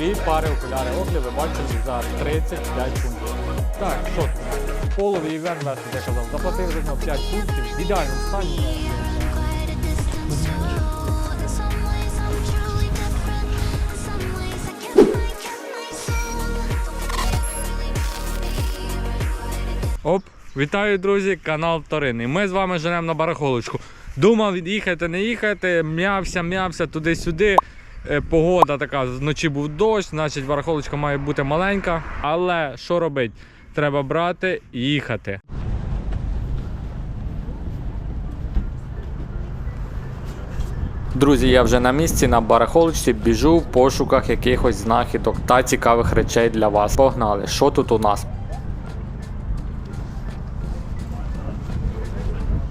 Дві пари окуляри Оклі ви бачили за 35 фунтів. Так, що це? Половий івент я казав, заплатив за нього 5 фунтів, в ідеальному стані. Вітаю, друзі, канал Вторинний. Ми з вами женемо на барахолочку. Думав їхати, не їхати, м'явся, м'явся туди-сюди. Е, Погода така, вночі був дощ, значить барахолочка має бути маленька. Але що робити? Треба брати і їхати. Друзі, я вже на місці на барахолочці біжу в пошуках якихось знахідок та цікавих речей для вас. Погнали, що тут у нас?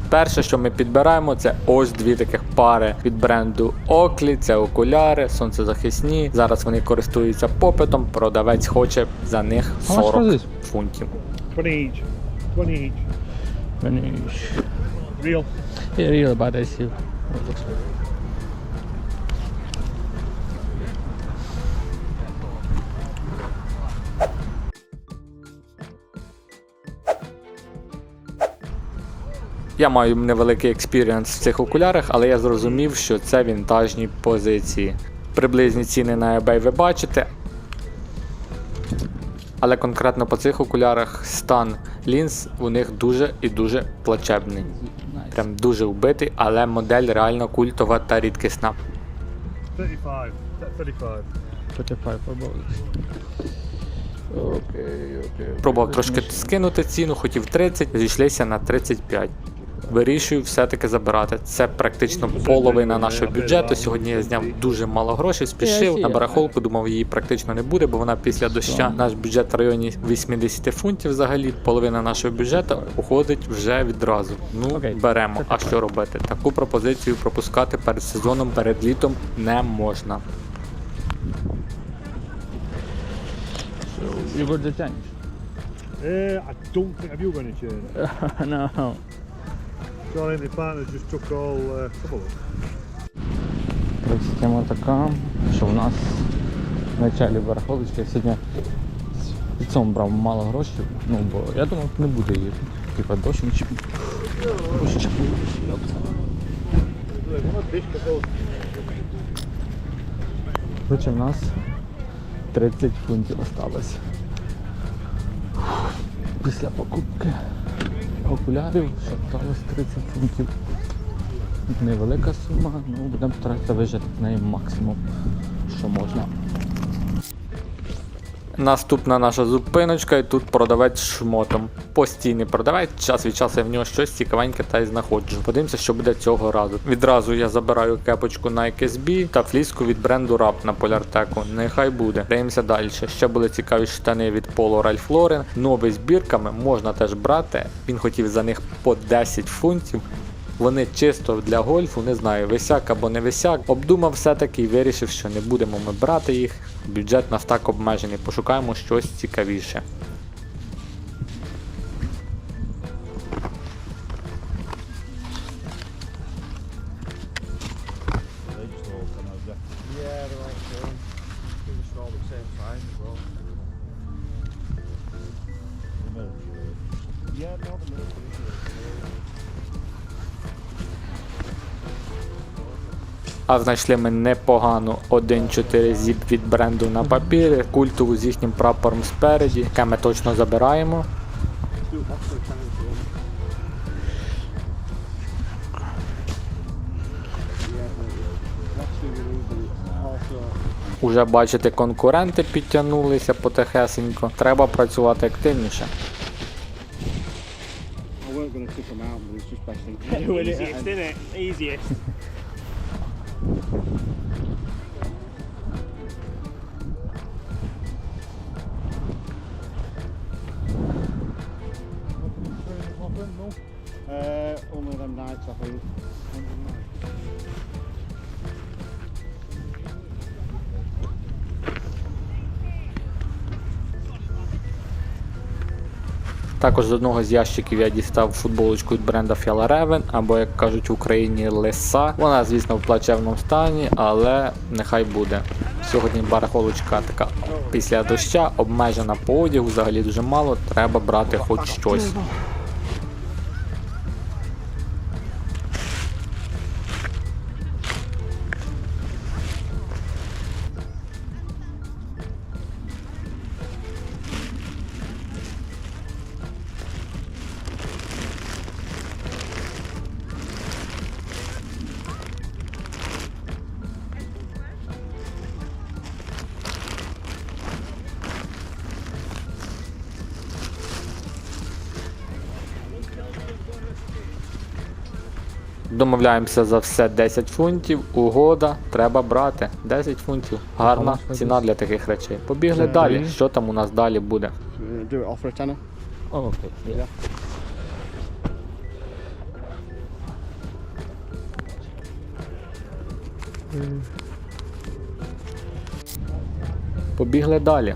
Перше, що ми підбираємо, це ось дві таких пари від бренду Oakley. Це окуляри, сонцезахисні. Зараз вони користуються попитом. Продавець хоче за них 40 was this? фунтів. 20 each. 20 each. Real. Yeah, real, but I see. Я маю невеликий експірієнс в цих окулярах, але я зрозумів, що це вінтажні позиції. Приблизні ціни на eBay ви бачите. Але конкретно по цих окулярах стан лінз у них дуже і дуже плачебний. Прям дуже вбитий, але модель реально культова та рідкісна. 35. 35. 35 for both. Okay, okay. Пробував трошки скинути ціну, хотів 30, зійшлися на 35. Вирішую все-таки забирати. Це практично половина нашого бюджету. Сьогодні я зняв дуже мало грошей, спішив на барахолку, думав, її практично не буде, бо вона після доща. Наш бюджет в районі 80 фунтів взагалі. Половина нашого бюджету уходить вже відразу. Ну, беремо. А що робити? Таку пропозицію пропускати перед сезоном, перед літом не можна. You got the change? Uh, I don't think. Have you got any change? no. Sorry, my partner just took all. Uh, look. Система така, що в нас в началі барахолочки сьогодні в цьому брав мало грошей, ну бо я думав, не буде її. Типа дощ. Дощ. Короче, в нас 30 фунтів осталось. Після покупки окулярів ще осталось 30 фунтів. Невелика сума, ну будемо старатися вижити з неї максимум, що можна. Наступна наша зупиночка, і тут продавець шмотом. Постійний продавець, час від часу я в нього щось цікавеньке та й знаходжу. Подивимося, що буде цього разу. Відразу я забираю кепочку Nike SB та фліску від бренду Rap на поляртеку. Нехай буде. Дивимося далі. Ще були цікаві штани від Polo Ralph Lauren. Нові збірками можна теж брати. Він хотів за них по 10 фунтів. Вони чисто для гольфу, не знаю, висяк або не висяк. Обдумав все-таки і вирішив, що не будемо ми брати їх. Бюджет нас так обмежений. Пошукаємо щось цікавіше. А знайшли ми непогану 1.4 зіп від бренду на папірі, культову з їхнім прапором спереді, яке ми точно забираємо. Уже бачите, конкуренти підтягнулися потихесенько. Треба працювати активніше. Easiest, isn't it? Easiest. Uh, only them nights, I think. Також з одного з ящиків я дістав футболочку від бренда Fjallraven, або як кажуть в Україні Леса. Вона, звісно, в плачевному стані, але нехай буде. Сьогодні барахолочка така після доща, обмежена по одягу, взагалі дуже мало, треба брати хоч щось. Домовляємося за все 10 фунтів, угода, треба брати. 10 фунтів. Гарна ціна для таких речей. Побігли далі. Що там у нас далі буде? Окей. Побігли далі.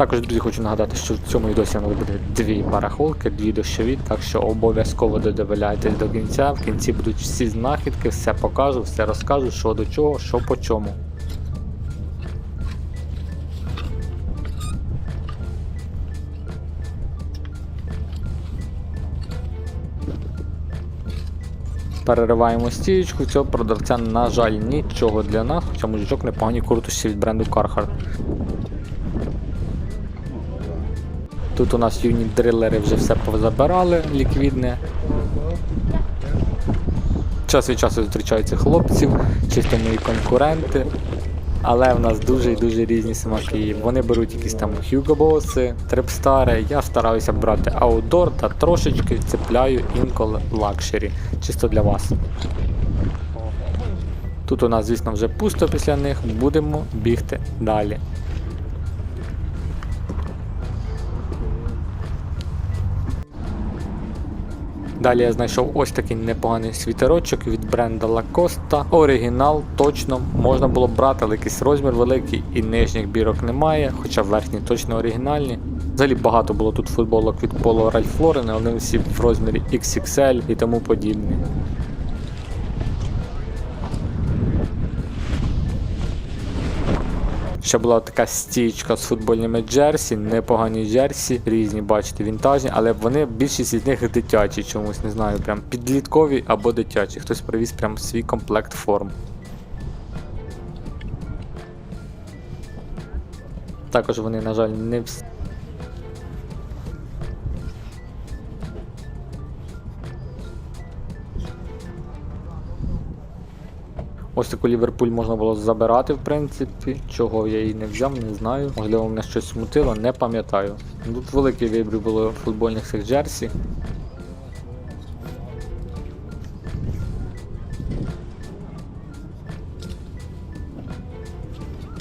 Також, друзі, хочу нагадати, що в цьому нас буде дві барахолки, дві дощові, так що обов'язково додивляйтесь до кінця. В кінці будуть всі знахідки, все покажу, все розкажу, що до чого, що по чому. Перериваємо стієчку, цього продавця, на жаль, нічого для нас, хоча мужичок непогані курточці від бренду Carhartt. Тут у нас юні дрилери вже все позабирали ліквідне. Час від часу зустрічаються хлопців, чисто мої конкуренти. Але в нас дуже і дуже різні смаки. Вони беруть якісь там Boss, трепстари. Я стараюся брати аутдор та трошечки цепляю інколи лакшері. Чисто для вас. Тут у нас, звісно, вже пусто після них. Будемо бігти далі. Далі я знайшов ось такий непоганий світерочок від бренда Lacoste. Оригінал точно можна було брати, але якийсь розмір великий і нижніх бірок немає, хоча верхні точно оригінальні. Взагалі багато було тут футболок від Polo Ralph Lauren, але вони всі в розмірі XXL і тому подібне. Ще була така стічка з футбольними джерсі, непогані джерсі, різні, бачите, вінтажні, але вони більшість з них дитячі чомусь, не знаю, прям підліткові або дитячі. Хтось привіз прям свій комплект форм. Також вони, на жаль, не всі. Ось таку Ліверпуль можна було забирати, в принципі. Чого я її не взяв, не знаю. Можливо, мене щось смутило, не пам'ятаю. Тут великий вибір було футбольних цих джерсі.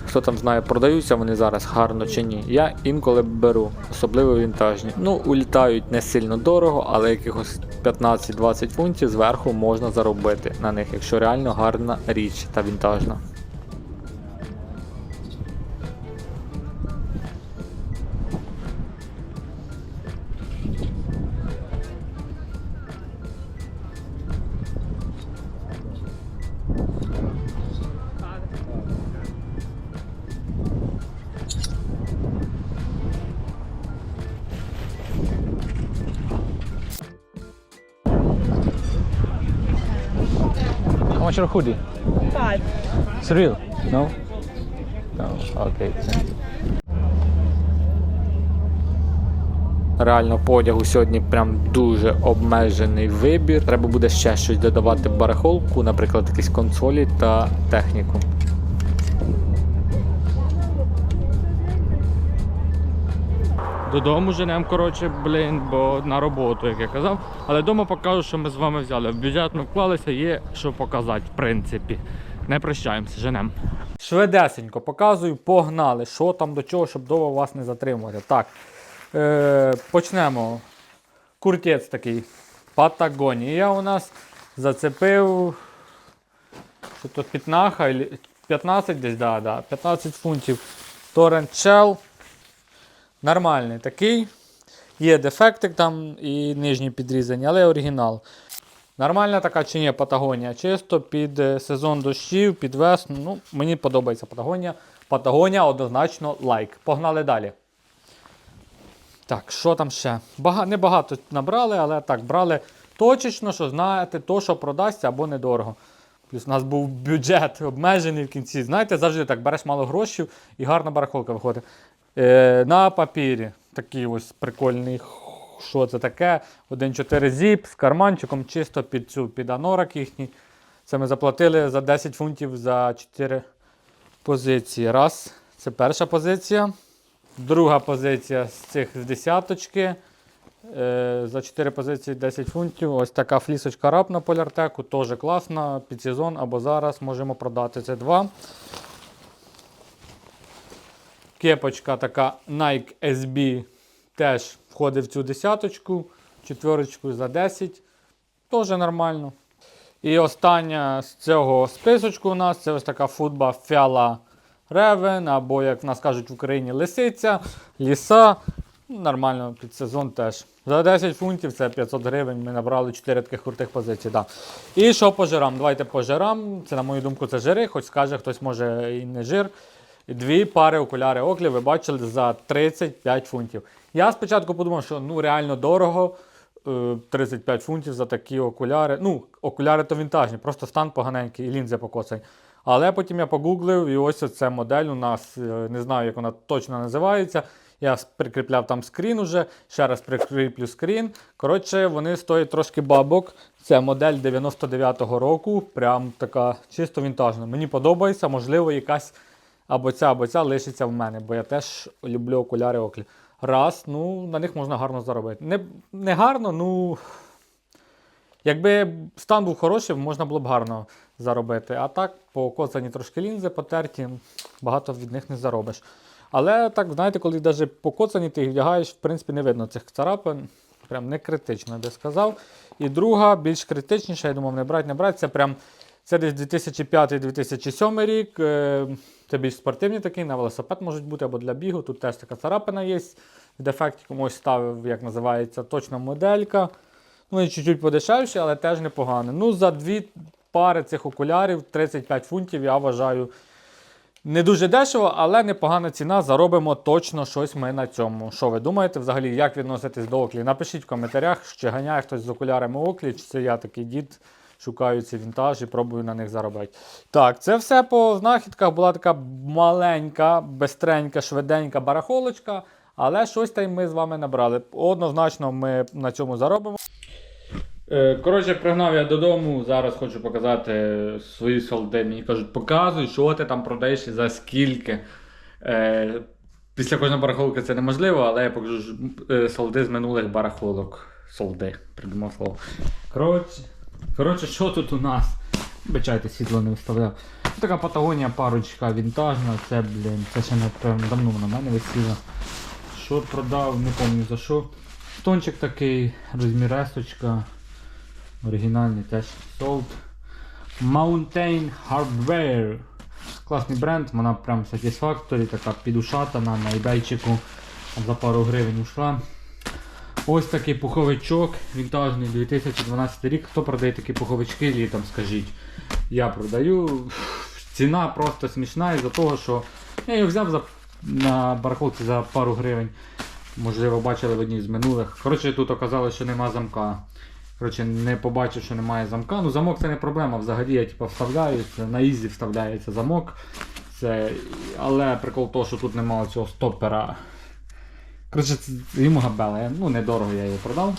Хто там знає, продаються вони зараз гарно чи ні. Я інколи беру, особливо вінтажні. Ну, улітають не сильно дорого, але якихось 15-20 фунтів зверху можна заробити на них, якщо реально гарна річ та вінтажна. Your hoodie? Five. It's real? No? No. Okay. Реально подягу одягу сьогодні прям дуже обмежений вибір. Треба буде ще щось додавати в барахолку, наприклад, якісь консолі та техніку. Додому женем, коротше, блін, бо на роботу, як я казав. Але вдома покажу, що ми з вами взяли. В бюджет ми вклалися, є що показати, в принципі. Не прощаємося, женем. Швидесенько показую, погнали, що там до чого, щоб довго вас не затримувати. Так, е, почнемо. Куртець такий. Патагонія у нас зацепив. Що то пітнаха, ілі- 15 десь, да, да, 15 фунтів. Shell. Нормальний такий. Є дефектик там і нижні підрізані, але оригінал. Нормальна така чи ні Патагонія? Чисто під е, сезон дощів, під весну. Ну, мені подобається Патагонія. Патагонія однозначно лайк. Погнали далі. Так, що там ще? Бага... Небагато набрали, але так, брали точечно, що знаєте, то, що продасться або недорого. Плюс у нас був бюджет обмежений в кінці. Знаєте, завжди так береш мало грошей і гарна барахолка виходить. Е, на папірі такий ось прикольний. Що це таке? 1.4 зіп з карманчиком, чисто під цю під анорак їхній. Це ми заплатили за 10 фунтів за 4 позиції. Раз, це перша позиція. Друга позиція з цих з десяточки. Е, за 4 позиції 10 фунтів. Ось така флісочка раб на поляртеку, теж класна. Під сезон або зараз можемо продати. Це два. Кепочка така Nike SB теж входить в цю десяточку. Четверочку за 10. Теж нормально. І остання з цього списочку у нас це ось така футба Фіала Ревен, або, як в нас кажуть в Україні, лисиця, ліса. Ну, Нормально, під сезон теж. За 10 фунтів це 500 гривень. Ми набрали 4 таких крутих позицій. Да. І що по жирам? Давайте по жирам. Це, на мою думку, це жири, хоч скаже, хтось може і не жир. Дві пари окуляри Оклі ви бачили за 35 фунтів. Я спочатку подумав, що ну реально дорого. е, 35 фунтів за такі окуляри. Ну, окуляри то вінтажні, просто стан поганенький і лінзи покоцані. Але потім я погуглив, і ось ця модель у нас, е, не знаю, як вона точно називається. Я прикріпляв там скрін уже, ще раз прикріплю скрін. Коротше, вони стоять трошки бабок. Це модель 99-го року, прям така чисто вінтажна. Мені подобається, можливо, якась або ця, або ця лишиться в мене, бо я теж люблю окуляри Оклі. Раз, ну, на них можна гарно заробити. Не, не гарно, ну. Якби стан був хороший, можна було б гарно заробити. А так, покоцані трошки лінзи, потерті, багато від них не заробиш. Але так, знаєте, коли навіть покоцані, ти їх вдягаєш, в принципі, не видно цих царапин. Прям не критично, я би сказав. І друга, більш критичніша, я думав, не брати, не брати. Це прям це десь 2005-2007 рік. Це більш спортивні такий, на велосипед можуть бути або для бігу. Тут теж така царапина є. В дефекті комусь ставив, як називається, точна моделька. Ну і чуть-чуть подешевше, але теж непогано. Ну, за дві пари цих окулярів 35 фунтів, я вважаю. Не дуже дешево, але непогана ціна. Заробимо точно щось ми на цьому. Що ви думаєте взагалі, як відноситесь до Оклі? Напишіть в коментарях, чи ганяє хтось з окулярами Оклі, чи це я такий дід, шукаю ці вінтаж і пробую на них заробити. Так, це все по знахідках. Була така маленька, бестренька, швиденька барахолочка, але щось там ми з вами набрали. Однозначно ми на цьому заробимо. Е, Коротше, пригнав я додому. Зараз хочу показати свої солди. Мені кажуть, показуй, що ти там продаєш і за скільки. Е, Після кожної барахолки це неможливо, але я покажу е, солди з минулих барахолок. Солди, придумав слово. Коротше, коротше, що тут у нас? Вибачайте, світло не виставляв. Така Патагонія парочка вінтажна, це, блін, це ще напевно давно на мене висіла. Що продав, не пам'ятаю за що. Тончик такий, розміресочка. Оригінальний теж Sold. Mountain Hardware. Класний бренд, вона прям Satisfactory, така підушатана на eBayчику за пару гривень ушла. Ось такий пуховичок, вінтажний 2012 рік. Хто продає такі пуховички літом, скажіть. Я продаю. Ціна просто смішна із-за того, що я його взяв за, на барахолці за пару гривень. Можливо, бачили в одній з минулих. Коротше, тут оказалось, що нема замка. Коротше, не побачив, що немає замка. Ну, замок це не проблема. Взагалі я типу, вставляю, це на ізі вставляється замок. Це... Але прикол того, що тут немає цього стопера. Коротше, йому габела. Ну, недорого я її продав.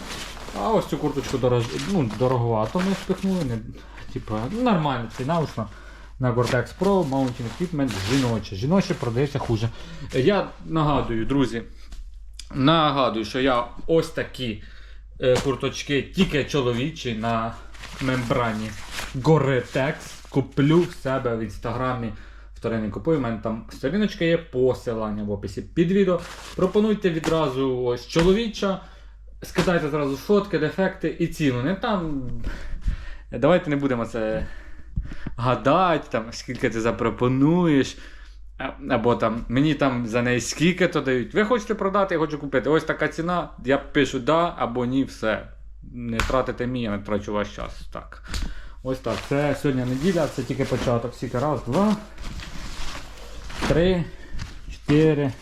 А ось цю курточку дорож... ну, дороговато ми спихнули. Не... Типу, нормальна ціна вийшла. На Gore-Tex Pro Mountain Equipment жіноче. Жіноче продається хуже. Я нагадую, друзі. Нагадую, що я ось такі е, курточки, тільки чоловічі на мембрані Gore-Tex куплю в себе в інстаграмі. Вторинний купую, у мене там сторіночка є, посилання в описі під відео. Пропонуйте відразу ось чоловіча, скидайте зразу фотки, дефекти і ціну. Не там. Давайте не будемо це гадати, там, скільки ти запропонуєш. Або там мені там за неї скільки то дають. Ви хочете продати, я хочу купити. Ось така ціна. Я пишу да або ні, все. Не тратите мій, я не трачу ваш час. Так. Ось так. Це сьогодні неділя, це тільки початок. Скільки раз, два, три, чотири,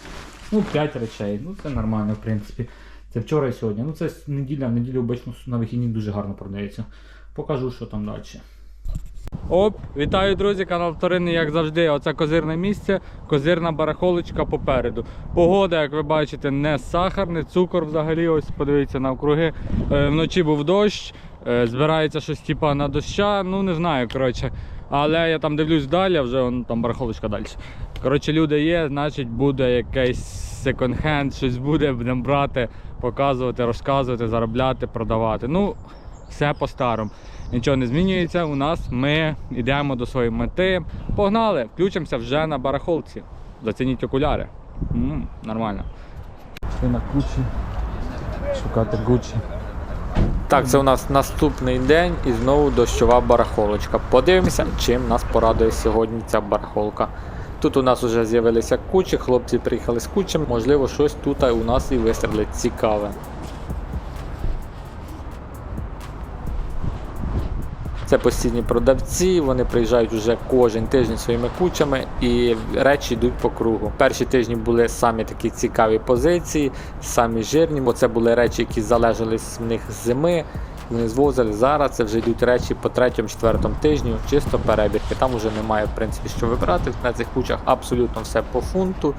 ну, п'ять речей. Ну, це нормально, в принципі. Це вчора і сьогодні. Ну, це неділя, неділю обично на вихідні дуже гарно продається. Покажу, що там далі. Оп, вітаю, друзі, канал Вторинний, як завжди. Оце козирне місце, козирна барахолочка попереду. Погода, як ви бачите, не сахар, не цукор взагалі. Ось подивіться навкруги. Е, вночі був дощ, збирається щось типа на доща, ну не знаю, коротше. Але я там дивлюсь далі, вже вон, там барахолочка далі. Коротше, люди є, значить буде якийсь секонд-хенд, щось буде, будемо брати, показувати, розказувати, заробляти, продавати. Ну, все по-старому. Нічого не змінюється. У нас ми йдемо до своєї мети. Погнали! Включимося вже на барахолці. Зацініть окуляри. м нормально. Пішли на кучі. Шукати Гучі. Так, це у нас наступний день і знову дощова барахолочка. Подивимося, чим нас порадує сьогодні ця барахолка. Тут у нас вже з'явилися кучі, хлопці приїхали з кучем, можливо, щось тут у нас і вистрілить цікаве. Це постійні продавці, вони приїжджають уже кожен тиждень своїми кучами і речі йдуть по кругу. Перші тижні були самі такі цікаві позиції, самі жирні, бо це були речі, які залежали з них з зими. Вони звозили зараз. Це вже йдуть речі по третьому, четвертому тижню, чисто перебірки. Там вже немає в принципі що вибирати. На цих кучах абсолютно все по фунту.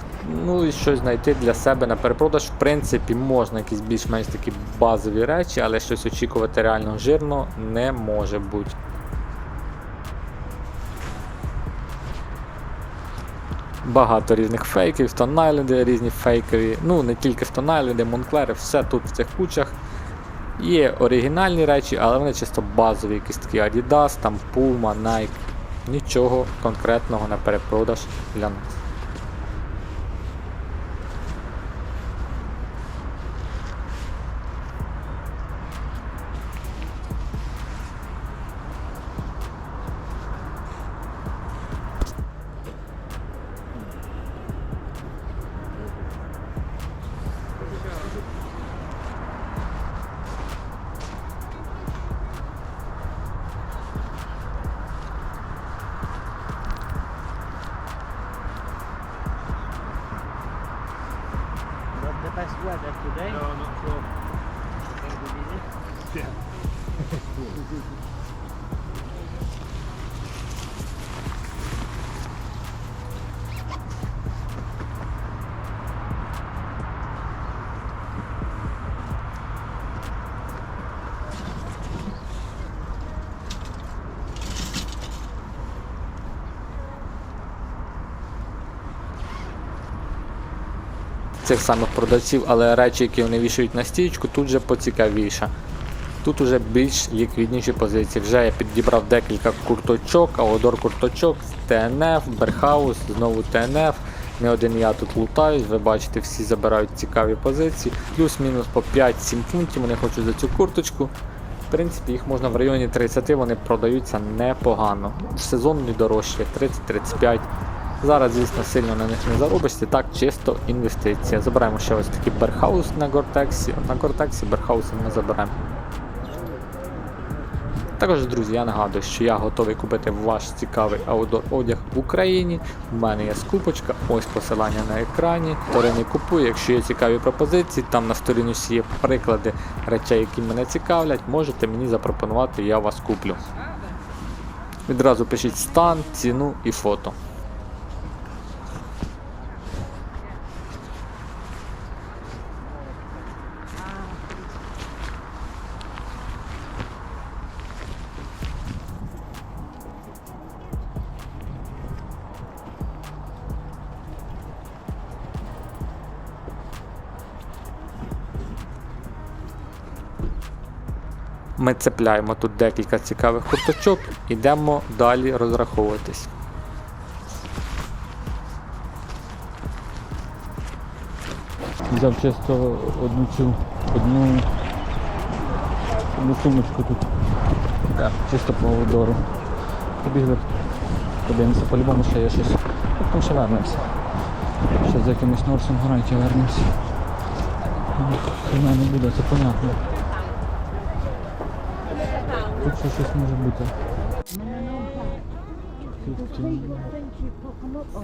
Ну і щось знайти для себе на перепродаж. В принципі, можна якісь більш-менш такі базові речі, але щось очікувати реально жирно не може бути. Багато різних фейків, Stone різні фейкові, ну не тільки Island, Монклери, все тут в цих кучах. Є оригінальні речі, але вони чисто базові, якісь такі Adidas, там Puma, Nike. Нічого конкретного на перепродаж для нас. Цих самих продавців, але речі, які вони вішають на стічку, тут же поцікавіше. Тут уже більш ліквідніші позиції. Вже я підібрав декілька курточок, аудор курточок, ТНФ, Берхаус, знову ТНФ. Не один я тут лутаюсь, ви бачите, всі забирають цікаві позиції. Плюс-мінус по 5-7 фунтів вони хочуть за цю курточку. В принципі, їх можна в районі 30, вони продаються непогано. В сезон не дорожче, 30-35. Зараз, звісно, сильно на них не заробишся, так чисто інвестиція. Забираємо ще ось такий берхаус на Гортексі. На Гортексі берхауси ми заберемо. Також, друзі, я нагадую, що я готовий купити ваш цікавий аудор одяг в Україні. У мене є скупочка, ось посилання на екрані. Вторинний купує, якщо є цікаві пропозиції, там на сторінці є приклади речей, які мене цікавлять, можете мені запропонувати, я вас куплю. Відразу пишіть стан, ціну і фото. Ми цепляємо тут декілька цікавих курточок, ідемо далі розраховуватись. Взяв чисто одну цю одну, одну сумочку тут. Так, чисто по аудору. Побігли. Подивимося, по-любому ще є щось Потім ще вернемося. Ще за якимось Норсом гарантії вернемося. Хрена не буде, це понятно. Ще щось може бути.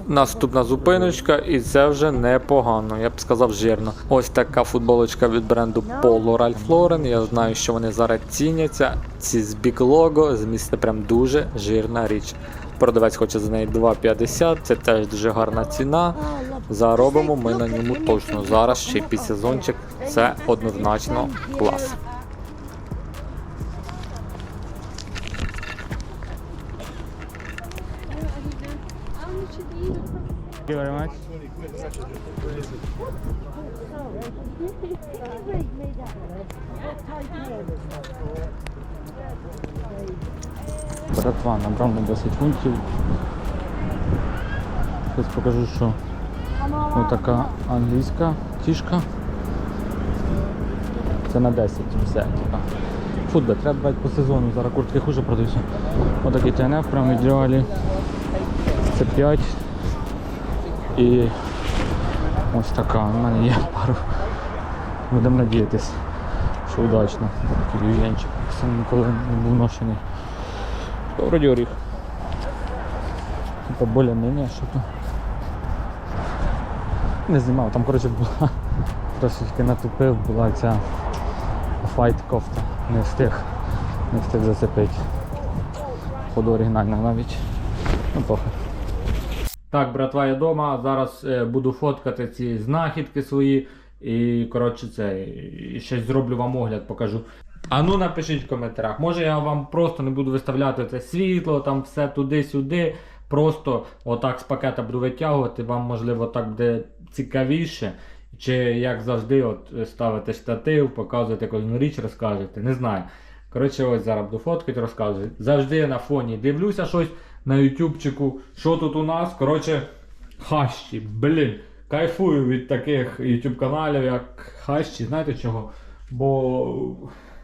Наступна зупиночка, і це вже непогано, я б сказав жирно. Ось така футболочка від бренду Polo Ralph Lauren. Я знаю, що вони зараз ціняться. Ці з Logo, зміст це прям дуже жирна річ. Продавець хоче за неї 2,50, це теж дуже гарна ціна. Заробимо ми на ньому точно. Зараз ще й підсезончик. Це однозначно клас. Thank you very much. Братва, набрав на 10 фунтів. Зараз покажу, що ось така англійська тішка. Це на 10 все. типа. Футбол треба брати по сезону, зараз куртки хуже продаються. Отакий ТНФ, прям в. Це 5. І ось така. У мене є пару. Будемо надіятись, що удачно. Такий. Сам ніколи не був ношений. Вроді оріх. Типа більш-менш що то. Не знімав, там коротше була. Трошечки натупив, була ця файт кофта. Не встиг. Не встиг зацепити. Ходу оригінальна навіть. Ну похуй. Так, братва, я вдома. Зараз е, буду фоткати ці знахідки свої. І, коротше, це і щось зроблю вам огляд, покажу. А ну напишіть в коментарях. Може я вам просто не буду виставляти це світло, там все туди-сюди. Просто отак з пакета буду витягувати, вам можливо так буде цікавіше. Чи як завжди, от ставите штатив, показуєте кожну річ, розкажете. Не знаю. Коротше, ось зараз буду фоткати, розказую. Завжди на фоні дивлюся щось на ютубчику. Що тут у нас? Коротше, хащі, блін. Кайфую від таких YouTube каналів, як хащі. Знаєте чого? Бо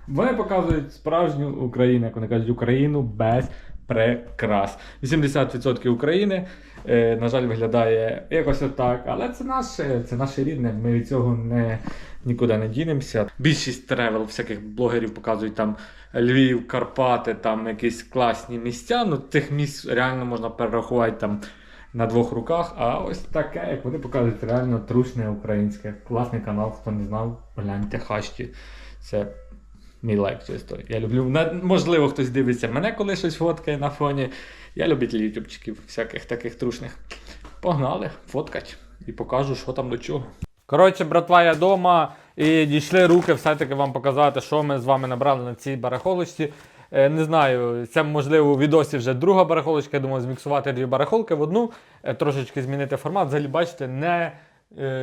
вони показують справжню Україну, як вони кажуть, Україну без прикрас. 80% України, е, на жаль, виглядає якось отак, але це наше, це наше рідне. Ми від цього не, нікуди не дінемося. Більшість тревел всяких блогерів показують там Львів, Карпати, там якісь класні місця. Ну, тих місць реально можна перерахувати там на двох руках. А ось таке, як вони показують, реально трушне українське. Класний канал, хто не знав, гляньте хащі. Це мій лайк чисто. Я люблю. Можливо, хтось дивиться мене, коли щось фоткає на фоні. Я любитель ютубчиків, всяких таких трушних. Погнали, фоткать і покажу, що там до чого. Коротше, братва, я вдома і дійшли руки все-таки вам показати, що ми з вами набрали на цій барахолочці. Е, Не знаю, це можливо у відосі вже друга барахолочка. Я думаю, зміксувати дві барахолки в одну, е, трошечки змінити формат. Взагалі, бачите, не,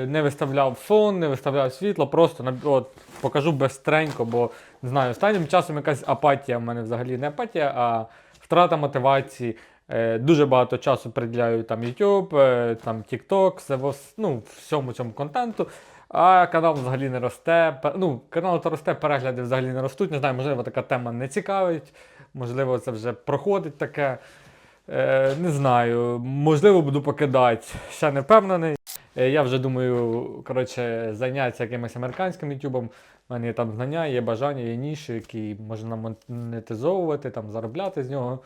не виставляв фон, не виставляв світло, просто от, покажу безстренько, бо не знаю, останнім часом якась апатія в мене взагалі не апатія, а втрата мотивації. Е, Дуже багато часу приділяю там YouTube, е, там TikTok, ну, всьому цьому контенту. А канал взагалі не росте. Ну, канал то росте, перегляди взагалі не ростуть. Не знаю, можливо, така тема не цікавить. Можливо, це вже проходить таке. Е, не знаю. Можливо, буду покидати. Ще не впевнений. Е, я вже думаю, коротше, зайнятися якимось американським ютубом. У мене є там знання, є бажання, є ніші, які можна монетизовувати, там, заробляти з нього.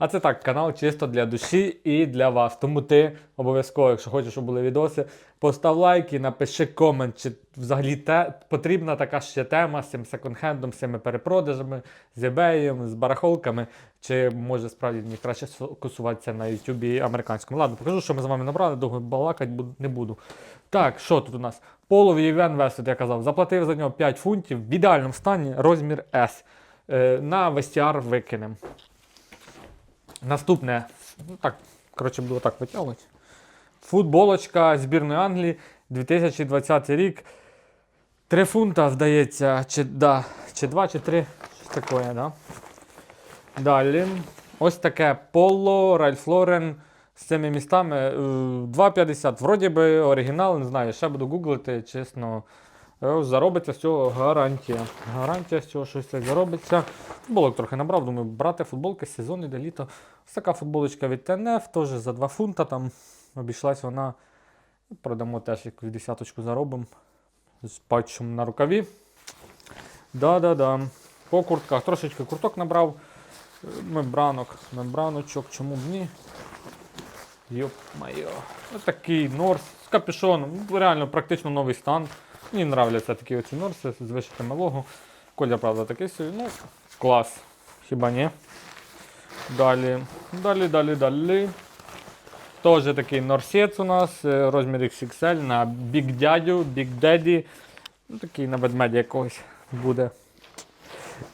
А це так, канал чисто для душі і для вас. Тому ти обов'язково, якщо хочеш, щоб були відоси, постав лайк і напиши комент, чи взагалі те, потрібна така ще тема з цим секонд-хендом, з цими перепродажами, з eBay, з барахолками, чи може справді мені краще сфокусуватися на Ютубі американському. Ладно, покажу, що ми з вами набрали, довго балакати не буду. Так, що тут у нас? Половий Євген Весет, я казав, заплатив за нього 5 фунтів в ідеальному стані, розмір S. Е, на вестіар викинемо. Наступне, ну так, коротше, буду так витягувати. Футболочка збірної Англії 2020 рік. 3 фунта, здається, чи, да, чи 2, чи 3. Щось таке, да? Далі. Ось таке поло, Ральф Лорен з цими містами. е, 2,50. Вроді би оригінал, не знаю, ще буду гуглити, чесно. Е, Заробиться з цього гарантія. Гарантія з цього щось так заробиться. Футболок трохи набрав, думаю, брати футболки, сезон іде літо. Ось така футболочка від ТНФ, теж за 2 фунта там. Обійшлась вона. Продамо теж якусь десяточку заробимо. З патчем на рукаві. Да-да-да. По куртках. Трошечки курток набрав. Мембранок. Мембраночок. Чому б ні? Йоп майо. Ось такий норс з капюшоном. Реально практично новий стан. Мені нравляться такі оці норси з вишитими лого. Колір, правда, такий собі. Ну, клас. Хіба ні? Далі. Далі, далі, далі. Теж такий норсець у нас, е, розмір XXL на Big Daddy, Big Daddy. Ну, такий на ведмеді якогось буде.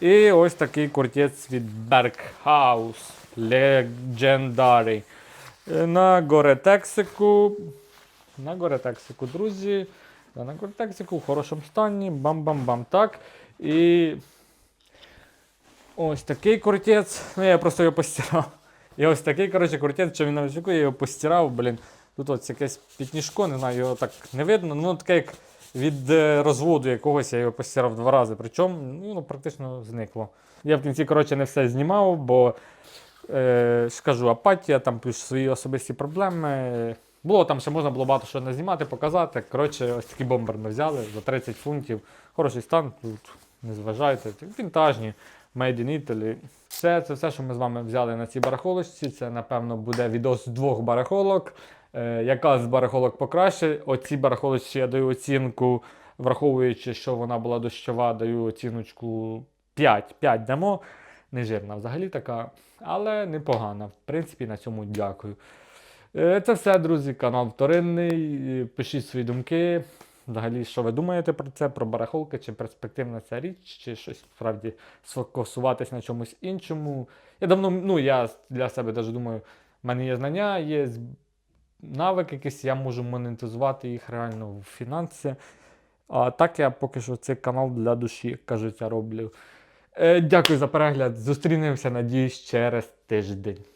І ось такий куртець від Berghaus Legendary. Е, На Горетексику. На Горетексику, друзі. На Горетексику в хорошому стані. Бам-бам-бам. Так. І ось такий куртець. Ну, я просто його постирав. І ось такий, коротше, куртець, що він на високу, я його постирав, блін. Тут ось якесь пітнішко, не знаю, його так не видно. Ну, таке як від е, розводу якогось я його постирав два рази. Причому ну, практично зникло. Я в кінці, коротше, не все знімав, бо е, скажу, апатія, там плюс свої особисті проблеми. Було там ще можна було багато що не знімати, показати. Коротше, ось такий бомбер ми взяли за 30 фунтів. Хороший стан, тут не зважайте. Вінтажні, made in Italy. Все, це все, що ми з вами взяли на цій барахолочці. Це, напевно, буде відос двох барахолок. Е, яка з барахолок покраще. Оці барахолочці я даю оцінку, враховуючи, що вона була дощова, даю оціночку 5. 5 дамо. Не жирна взагалі така, але непогана. В принципі, на цьому дякую. Е, Це все, друзі. Канал вторинний. Е, Пишіть свої думки. Взагалі, що ви думаєте про це, про барахолки, чи перспективна ця річ, чи щось справді сфокусуватись на чомусь іншому. Я давно, ну я для себе навіть думаю, в мене є знання, є навик якийсь, я можу монетизувати їх реально в фінанси. А так я поки що цей канал для душі, як кажуть, я роблю. Е, дякую за перегляд. Зустрінемося, надіюсь, через тиждень.